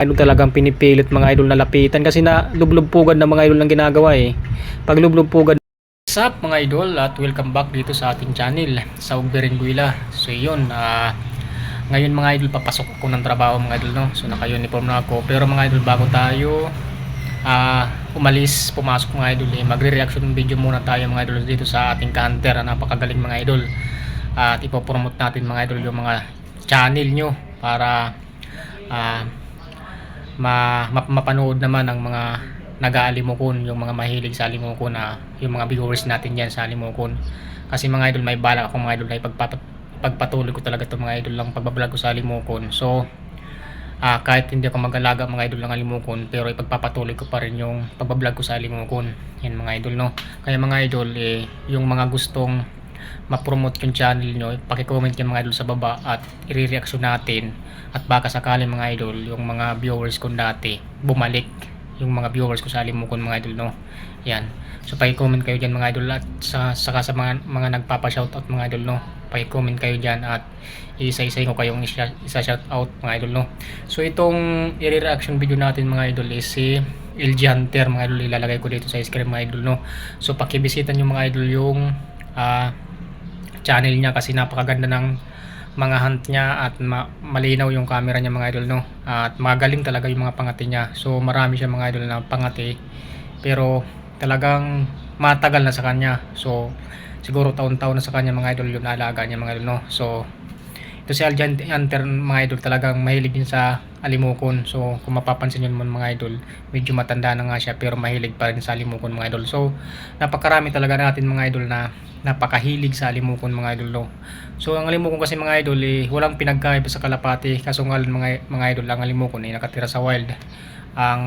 idol talagang pinipilit mga idol na lapitan kasi na lublubpugan ng mga idol ng ginagawa eh. Pag lublubpugan What's up mga idol at welcome back dito sa ating channel sa Ugberenguila. So yun, ah ngayon mga idol papasok ako ng trabaho mga idol no. So naka-uniform na ako pero mga idol bago tayo ah umalis, pumasok mga idol eh, magre-reaction video muna tayo mga idol dito sa ating counter na napakagaling mga idol. at ipopromote natin mga idol yung mga channel nyo para ah ma, ma mapanood naman ng mga nag-aalimukon, yung mga mahilig sa alimukon na yung mga viewers natin dyan sa alimukon. Kasi mga idol, may balak ako mga idol na pagpatuloy ko talaga itong mga idol lang pagbablog ko sa alimukon. So, ah kahit hindi ako mag-alaga mga idol ng alimukon, pero ipagpapatuloy ko pa rin yung pagbablog ko sa alimukon. Yan mga idol, no? Kaya mga idol, eh, yung mga gustong ma-promote yung channel nyo, pakicomment yung mga idol sa baba at i-reaction natin at baka sakali mga idol, yung mga viewers ko dati, bumalik yung mga viewers ko sa alimukon mga idol, no? Yan. So, pakicomment kayo dyan mga idol at sa, saka sa mga, mga nagpapa-shoutout mga idol, no? Pakicomment kayo dyan at isa-isa ko kayong isa- isa-shoutout mga idol, no? So, itong i-reaction video natin mga idol is si LG Hunter mga idol, ilalagay ko dito sa screen mga idol, no? So, pakibisitan yung mga idol yung ah channel niya kasi napakaganda ng mga hunt niya at ma- malinaw yung camera niya mga idol no? At magaling talaga yung mga pangati niya. So marami siya mga idol na pangati. Pero talagang matagal na sa kanya. So siguro taon-taon na sa kanya mga idol yung alaga niya mga idol no? So ito Aljan Hunter mga idol talagang mahilig din sa alimukon so kung mapapansin nyo naman mga idol medyo matanda na nga siya pero mahilig pa rin sa alimukon mga idol so napakarami talaga natin mga idol na napakahilig sa alimukon mga idol no. So ang alimukon kasi mga idol eh, walang pinagkaiba sa kalapati kaso nga mga, mga idol ang alimukon ay nakatira sa wild. Ang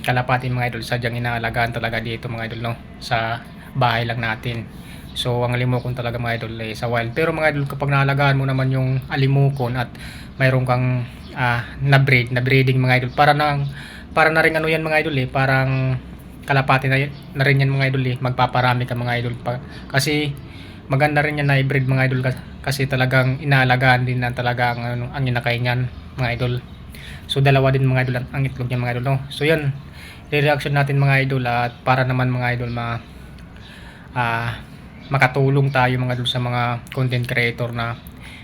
kalapati mga idol sadyang inaalagaan talaga dito mga idol no sa bahay lang natin. So ang alimukon talaga mga idol ay sa wild. Pero mga idol kapag naalagaan mo naman yung alimukon at mayroon kang ah, na-breed, na-breeding mga idol para nang para na rin ano yan mga idol eh, parang kalapati na, na rin yan mga idol eh. Magpaparami ka mga idol pa. Kasi maganda rin yan na i-breed mga idol kas- kasi talagang inaalagaan din na talaga ang, ano, ang inakay niyan mga idol. So dalawa din mga idol ang, itlog niya mga idol no. So yan, reaction natin mga idol at para naman mga idol ma ah makatulong tayo mga idol sa mga content creator na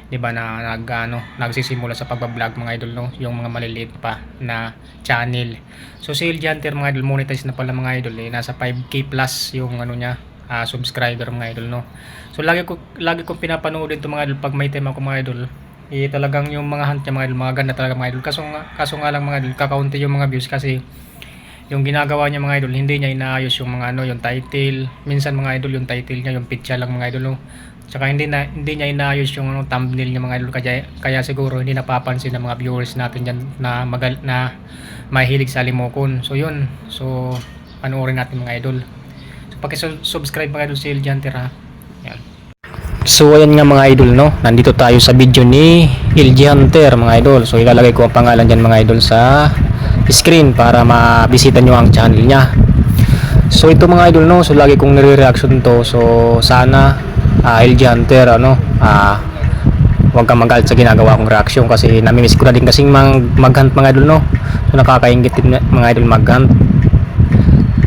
'di ba na nag ano, nagsisimula sa pagba-vlog mga idol no, yung mga maliliit pa na channel. So si LG Hunter mga idol monetize na pala mga idol eh, nasa 5k plus yung ano niya ah, subscriber mga idol no. So lagi ko lagi kong pinapanood din to mga idol pag may tema ko mga idol. Eh talagang yung mga hunt niya mga idol, mga ganda talaga mga idol. Kaso nga, kaso nga lang mga idol, kakaunti yung mga views kasi yung ginagawa niya mga idol, hindi niya inaayos yung mga ano, yung title. Minsan mga idol, yung title niya, yung picture lang mga idol. No? Tsaka hindi na hindi niya inaayos yung ano, thumbnail niya mga idol kaya kaya siguro hindi napapansin ng mga viewers natin diyan na magal na mahilig sa limokon. So yun. So panoorin natin mga idol. So paki-subscribe mga idol si El Janter ha. Yan. So ayan nga mga idol no. Nandito tayo sa video ni LG Hunter mga idol. So ilalagay ko ang pangalan diyan mga idol sa screen para mabisita nyo ang channel niya. So ito mga idol no, so lagi kong nire-reaction to. So sana ah, LG Hunter ano, ah huwag kang magalit sa ginagawa kong reaction kasi namimiss ko na din kasing mag maghunt mga idol no. So nakakaingit din mga idol maghunt.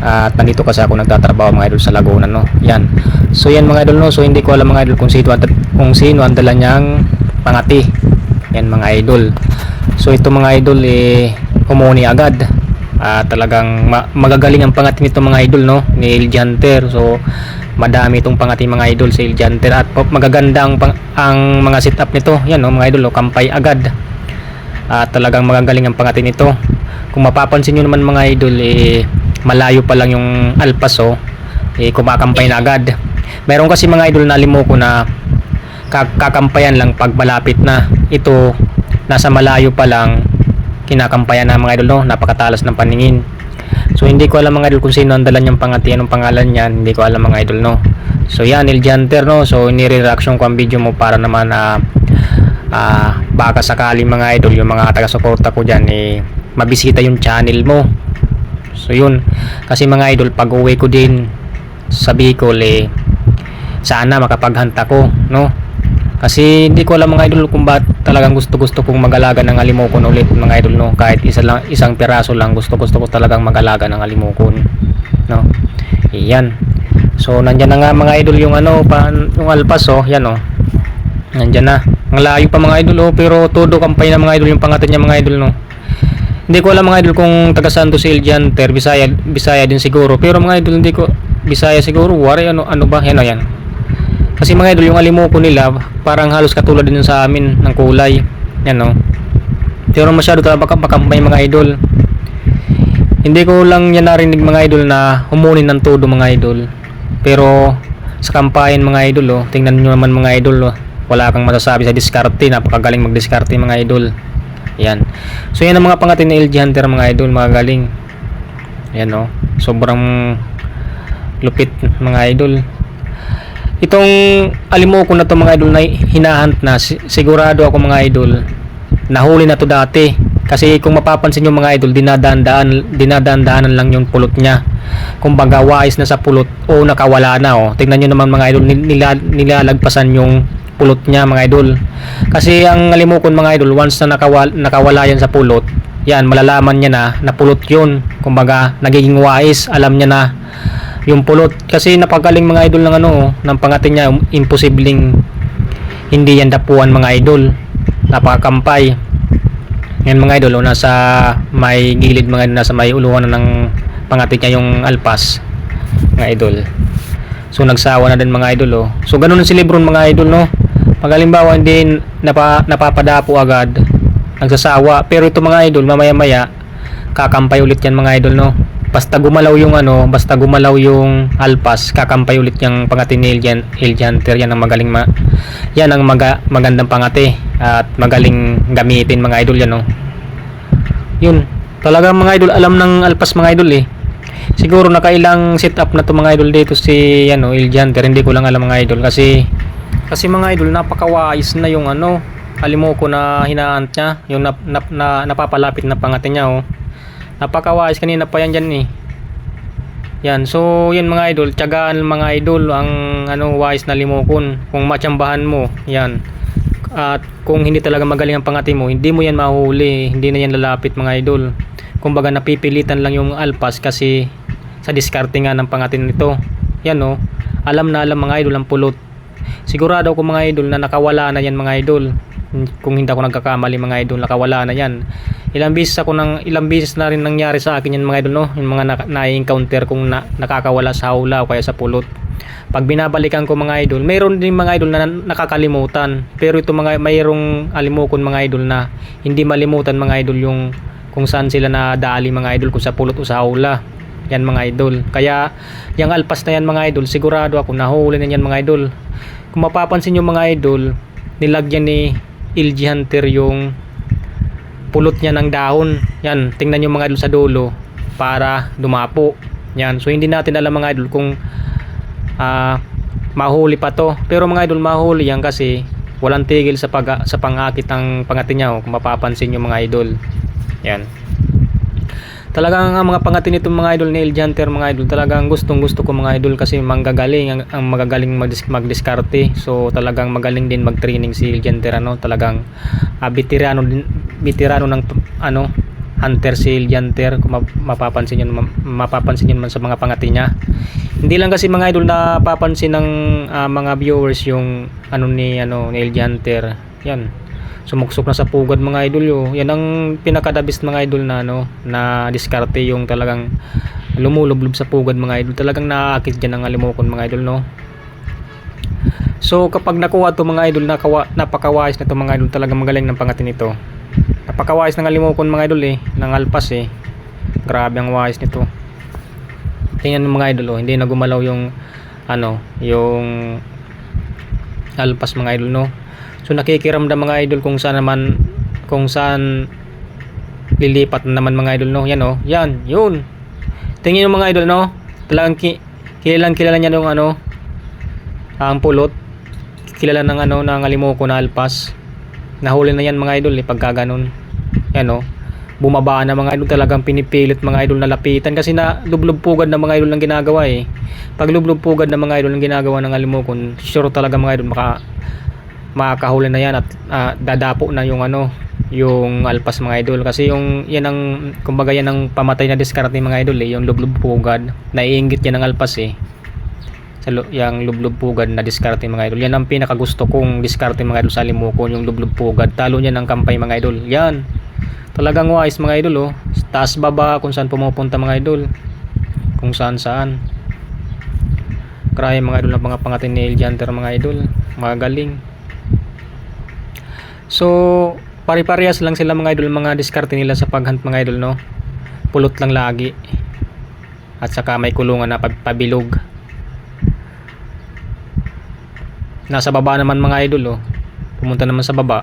At nandito kasi ako nagtatrabaho mga idol sa Laguna no. Yan. So yan mga idol no. So hindi ko alam mga idol kung sino kung sino ang dala niyang pangati. Yan mga idol. So ito mga idol eh umuni agad. Ah talagang ma- magagaling ang pangati nito mga idol no ni El Hunter. So madami itong pangati mga idol sa El Hunter at magaganda ang, ang mga setup nito. Yan no mga idol, oh, kampay agad. At talagang magagaling ang pangati nito. Kung mapapansin nyo naman mga idol eh malayo pa lang yung alpaso eh kumakampay na agad. Meron kasi mga idol na limuko na ka- kakampayan lang pag malapit na. Ito nasa malayo pa lang kinakampayan na mga idol no, napakatalas ng paningin. So hindi ko alam mga idol kung sino ang dala niyang pangati, anong pangalan niyan, hindi ko alam mga idol no. So yan, El Janter no, so inire-reaction ko ang video mo para naman na ah baka sakali mga idol, yung mga taga-suporta ko dyan eh, mabisita yung channel mo. So yun, kasi mga idol, pag uwi ko din sa Bicol eh, sana makapaghanta ko, no? Kasi hindi ko alam mga idol kung ba't talagang gusto-gusto kong mag-alaga ng alimokon ulit mga idol no. Kahit isa lang, isang piraso lang gusto-gusto ko talagang mag-alaga ng alimokon. No. Iyan. So nandyan na nga mga idol yung ano pa yung alpas oh, yan oh. Nandyan na. Ang layo pa mga idol oh, pero todo kampay na mga idol yung pangatin niya mga idol no. Hindi ko alam mga idol kung taga Santo si Iljanter, Bisaya, Bisaya din siguro. Pero mga idol hindi ko Bisaya siguro, wari ano ano ba? Yan oh, yan. Kasi mga idol, yung alimoko nila, parang halos katulad din sa amin ng kulay. Yan no. Pero masyado talaga baka makampay mga idol. Hindi ko lang yan narinig mga idol na humunin ng todo mga idol. Pero sa kampayan mga idol, oh, tingnan nyo naman mga idol, oh, wala kang masasabi sa diskarte, napakagaling magdiskarte mga idol. Yan. So yan ang mga pangatin ni LG Hunter mga idol, mga galing. Yan oh. Sobrang lupit mga idol. Itong alimoko na to mga idol na hinahunt na, si- sigurado ako mga idol, nahuli na to dati. Kasi kung mapapansin yung mga idol, dinadaan-daan, dinadaan-daanan lang yung pulot niya. Kumbaga, wais na sa pulot o nakawala na. Oh. Tingnan nyo naman mga idol, nil- nila, nilalagpasan yung pulot niya mga idol. Kasi ang alimokon mga idol, once na nakawala, nakawala yan sa pulot, yan, malalaman niya na, na pulot yun. Kumbaga, nagiging wais, alam niya na yung pulot. Kasi napagaling mga idol ng ano, ng pangatin niya, imposibleng hindi yan dapuan mga idol. Napakakampay. Yan mga idol, oh, nasa may gilid mga idol, nasa may uluhan na ng pangatin niya yung alpas mga idol. So nagsawa na din mga idol oh. So ganun si Lebron mga idol no. Pag halimbawa hindi napa, napapadapo agad, nagsasawa. Pero ito mga idol, mamaya-maya kakampay ulit yan mga idol no. Basta gumalaw yung ano, basta gumalaw yung alpas, kakampay ulit yung pangatin ni Eljan, Eljanter yan ang magaling ma yan ang maga, magandang pangate at magaling gamitin mga idol yan no. Yun, talagang mga idol alam ng alpas mga idol eh. Siguro nakailang setup na to mga idol dito si ano, Iljanter, hindi ko lang alam mga idol kasi kasi mga idol napakawais na yung ano, alimoko na hinaant niya, yung nap, nap, na, napapalapit na pangatin niya oh. Napakawais kanina pa yan dyan eh. Yan, so yan mga idol, tiyagaan mga idol ang ano wise na limokon. Kung matsambahan mo, yan. At kung hindi talaga magaling ang pangati mo, hindi mo yan mahuli, hindi na yan lalapit mga idol. Kumbaga napipilitan lang yung alpas kasi sa diskarte nga ng pangatin nito. Yan no, alam na alam mga idol ang pulot. Sigurado ako mga idol na nakawala na yan mga idol. Kung hindi ako nagkakamali mga idol, nakawala na yan. Ilang beses ako nang ilang beses na rin nangyari sa akin yan mga idol no, yung mga na- na-encounter kung na, nakakawala sa hawla o kaya sa pulot. Pag binabalikan ko mga idol, mayroon din mga idol na nakakalimutan. Pero ito mga mayroong alimokon mga idol na hindi malimutan mga idol yung kung saan sila nadali mga idol kung sa pulot o sa hawla. Yan mga idol. Kaya yung alpas na yan mga idol, sigurado ako nahuli na yan mga idol. Kung mapapansin yung mga idol, nilagyan ni LG Hunter yung pulot niya ng dahon. Yan, tingnan yung mga idol sa dulo para dumapo. Yan, so hindi natin alam mga idol kung ah, mahuli pa to. Pero mga idol, mahuli yan kasi walang tigil sa pag sa pangakit ng pangatin niya oh, kung mapapansin yung mga idol. Yan. Talagang ang mga pangatin nitong mga idol ni El Janter mga idol talagang gustong gusto ko mga idol kasi manggagaling ang, ang magagaling magdis, magdiskarte so talagang magaling din mag-training si Janter ano talagang uh, veterano din veterano ng ano hunter si El Janter kung map- mapapansin ma- mapapansin yun man sa mga pangati niya hindi lang kasi mga idol na papansin ng ah, mga viewers yung ano ni ano ni El Janter yan sumuksok na sa pugad mga idol yo. Yan ang pinakadabis mga idol na ano na diskarte yung talagang lumulublob sa pugad mga idol. Talagang naaakit diyan ang alimokon mga idol no. So kapag nakuha to mga idol nakawa, napakawais na to mga idol talagang magaling ng pangatin nito. Napakawais ng alimokon mga idol eh, ng alpas eh. Grabe ang wais nito. Tingnan mga idol oh, hindi na gumalaw yung ano, yung alpas mga idol no. So nakikiramdam mga idol kung saan naman kung saan lilipat na naman mga idol no. Yan oh. Yan, yun. Tingin yung mga idol no. Talagang ki kilalang kilala niya yung ano ang pulot. Kilala ng ano ng alimoko na alpas. Nahuli na yan mga idol eh pagka ganun. Yan oh. Bumaba na mga idol talagang pinipilit mga idol na lapitan kasi na lublubpugad na mga idol ng ginagawa eh. Pag lublubpugad na mga idol ng ginagawa ng alimokon, sure talaga mga idol maka makakahuli na yan at ah, dadapo na yung ano yung alpas mga idol kasi yung yan ang kumbaga yan ang pamatay na diskarte mga idol eh yung lublub pugad naiinggit yan ng alpas eh sa yung lublub pugad na diskarte mga idol. Yan ang pinaka gusto kong diskarte mga idol sa limukon yung lublub pugad talo niya ng kampay mga idol. Yan. Talagang wise mga idol oh. Taas baba kung saan pumupunta mga idol. Kung saan saan. Grabe mga idol ng mga pangatin ni Eljanter mga idol. Mga galing so pare-parehas lang sila mga idol mga diskarte nila sa paghunt mga idol no? Pulot lang lagi. At saka may kulungan na pab- pabilog nasa baba naman mga idol oh pumunta naman sa baba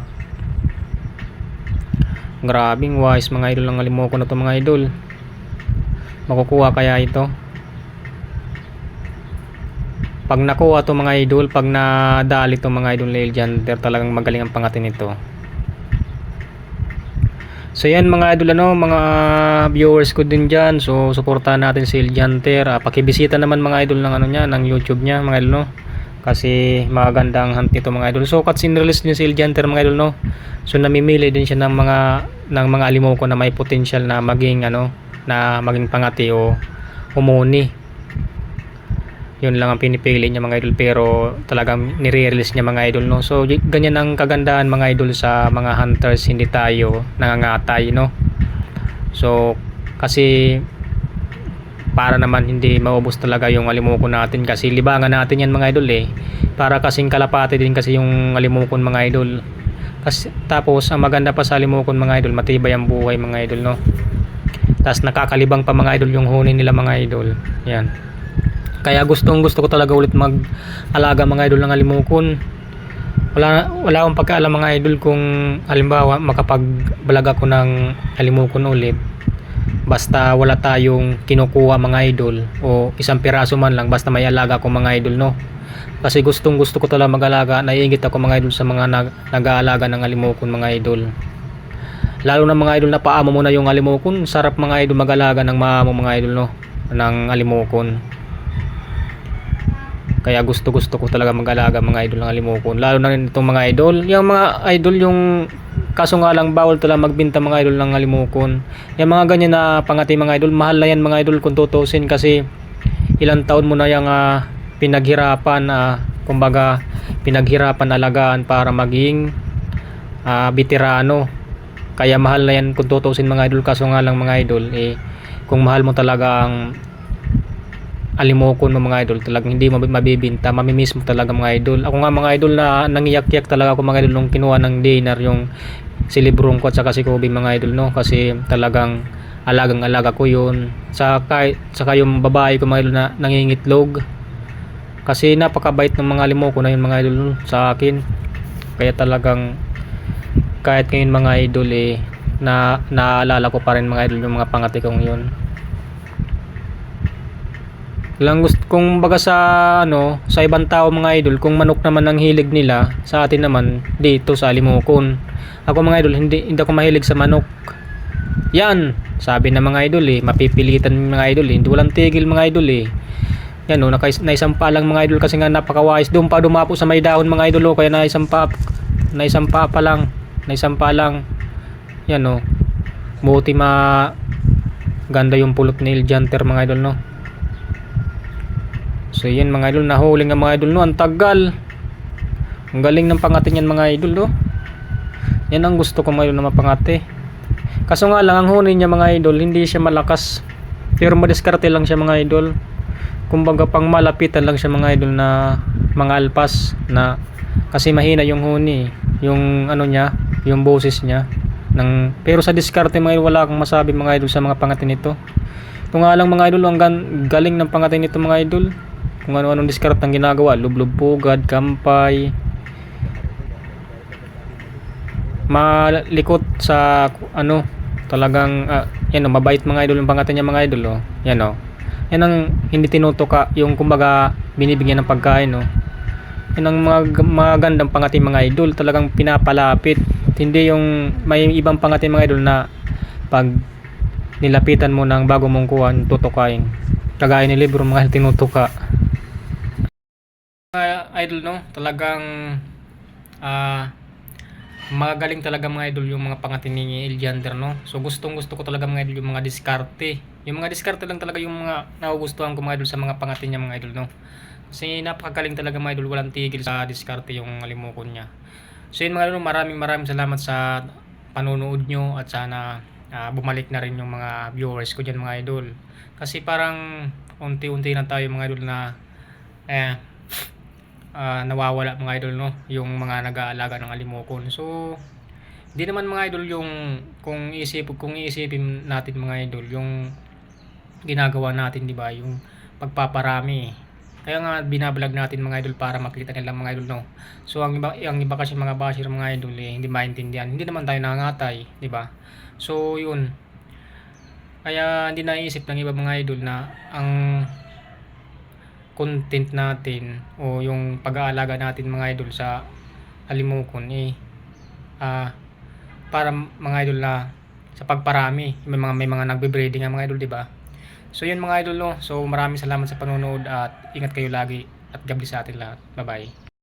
grabing wise mga idol ang alimoko na to mga idol makukuha kaya ito pag nakuha to mga idol pag nadali to mga idol Eljander talagang magaling ang pangatin nito So yan mga idol ano, mga viewers ko din diyan. So suportahan natin si Eljanter. Ah, pakibisita naman mga idol ng ano niya, ng YouTube niya mga idol no. Kasi magandang hunt nito mga idol. So cuts in release din si Eljanter mga idol no. So namimili din siya ng mga ng mga alimoko na may potential na maging ano, na maging pangati o umuni. Yun lang ang pinipili niya mga idol pero talagang nire-release niya mga idol no. So ganyan ang kagandahan mga idol sa mga hunters hindi tayo nangangatay no. So kasi para naman hindi maubos talaga yung alimuko natin kasi libangan natin yan mga idol eh. Para kasing kalapati din kasi yung alimukon mga idol. Kasi, tapos ang maganda pa sa alimukon mga idol matibay ang buhay mga idol no. Tapos nakakalibang pa mga idol yung huni nila mga idol. Yan. Kaya gustong gusto ko talaga ulit mag alaga mga idol ng alimukon. Wala wala akong pagkaalam mga idol kung halimbawa makapag-vlog ako ng alimukon ulit. Basta wala tayong kinukuha mga idol o isang piraso man lang basta may alaga ko mga idol no. Kasi gustong gusto ko talaga mag-alaga, naiingit ako mga idol sa mga nag nag-aalaga ng alimukon mga idol. Lalo na mga idol na paamo mo na yung alimukon, sarap mga idol mag-alaga ng maamo mga idol no ng alimukon. Kaya gusto gusto ko talaga mag-alaga mga idol ng alimokon. Lalo na rin itong mga idol. Yung mga idol yung kaso nga lang bawal talaga magbinta mga idol ng alimokon. Yung mga ganyan na pangati mga idol, mahal na yan mga idol kung tutusin kasi ilang taon mo na yung ah, pinaghirapan ah, kumbaga pinaghirapan alagaan para maging ah, veterano. Kaya mahal na yan kung tutusin mga idol kaso nga lang mga idol eh kung mahal mo talaga ang alimokon mo mga idol. Talagang hindi mabibinta. Mamimiss mo talaga mga idol. Ako nga mga idol na nangiyak-yak talaga ako mga idol nung kinuha ng dinner yung si Librong ko at saka si Kobe mga idol no? Kasi talagang alagang alaga ko yun. Saka, saka yung babae ko mga idol na nangingitlog. Kasi napakabait ng mga alimoko na yun mga idol sa akin. Kaya talagang kahit ngayon mga idol eh na naalala ko pa rin mga idol yung mga pangati kong yun lang gusto kung baga sa ano sa ibang tao mga idol kung manok naman ang hilig nila sa atin naman dito sa Limokon ako mga idol hindi hindi ako mahilig sa manok. Yan sabi ng mga idol eh mapipilitan ng mga idol eh. Hindi walang tigil mga idol eh. Yan o naka, naisampa lang mga idol kasi nga napakawais doon pa dumapo sa may dahon mga idol o kaya naisampa naisampa pa lang naisampa lang. Yan o buti ma ganda yung pulot ni Iljanter mga idol no So yan mga idol, nahuli nga mga idol no, ang tagal. Ang galing ng pangatin yan mga idol no. Yan ang gusto ko mga idol na mapangati. Kaso nga lang ang huni niya mga idol, hindi siya malakas. Pero madiskarte lang siya mga idol. Kumbaga pang malapitan lang siya mga idol na mga alpas na kasi mahina yung huni, yung ano niya, yung boses niya. Ng, pero sa diskarte mga idol, wala akong masabi mga idol sa mga pangatin nito. Ito nga lang mga idol, ang galing ng pangatin nito mga idol kung ano-anong discard ang ginagawa. Lublob pugad, kampay. Malikot sa ano talagang ah, yan o, mabait mga idol yung pangalan niya mga idol oh. yan o. Yan ang hindi tinutuka yung kumbaga binibigyan ng pagkain oh. yan ang mga, mga gandang pangatin mga idol. Talagang pinapalapit. Hindi yung may ibang pangatin mga idol na pag nilapitan mo ng bago mong kuha tutukain. Kagaya ni libro mga tinutuka mga idol no talagang ah magaling talaga mga idol yung mga pangatin ni Eljander no. So gustong gusto ko talaga mga idol yung mga diskarte. Yung mga diskarte lang talaga yung mga nagugustuhan ko mga idol sa mga pangatin niya mga idol no. Kasi napakagaling talaga mga idol, walang tigil sa diskarte yung alimokon niya. So yun mga idol, maraming maraming salamat sa panonood nyo at sana ah, bumalik na rin yung mga viewers ko dyan mga idol. Kasi parang unti-unti na tayo mga idol na eh, ah, nawawala mga idol no? Yung mga nag-aalaga ng alimokon. So hindi naman mga idol yung kung isip kung iisipin natin mga idol yung ginagawa natin di ba? Yung pagpaparami. Kaya nga binablog natin mga idol para makita nila mga idol no? So ang iba ang iba kasi mga basher mga idol eh, hindi maintindihan. Hindi naman tayo nangangatay di ba? So yun. Kaya hindi naisip ng iba mga idol na ang content natin o yung pag-aalaga natin mga idol sa alimokon eh ah para mga idol na sa pagparami. May mga may mga nagbe-breeding ang mga idol di ba? So yun mga idol no? So maraming salamat sa panonood at ingat kayo lagi at God sa atin lahat. Bye bye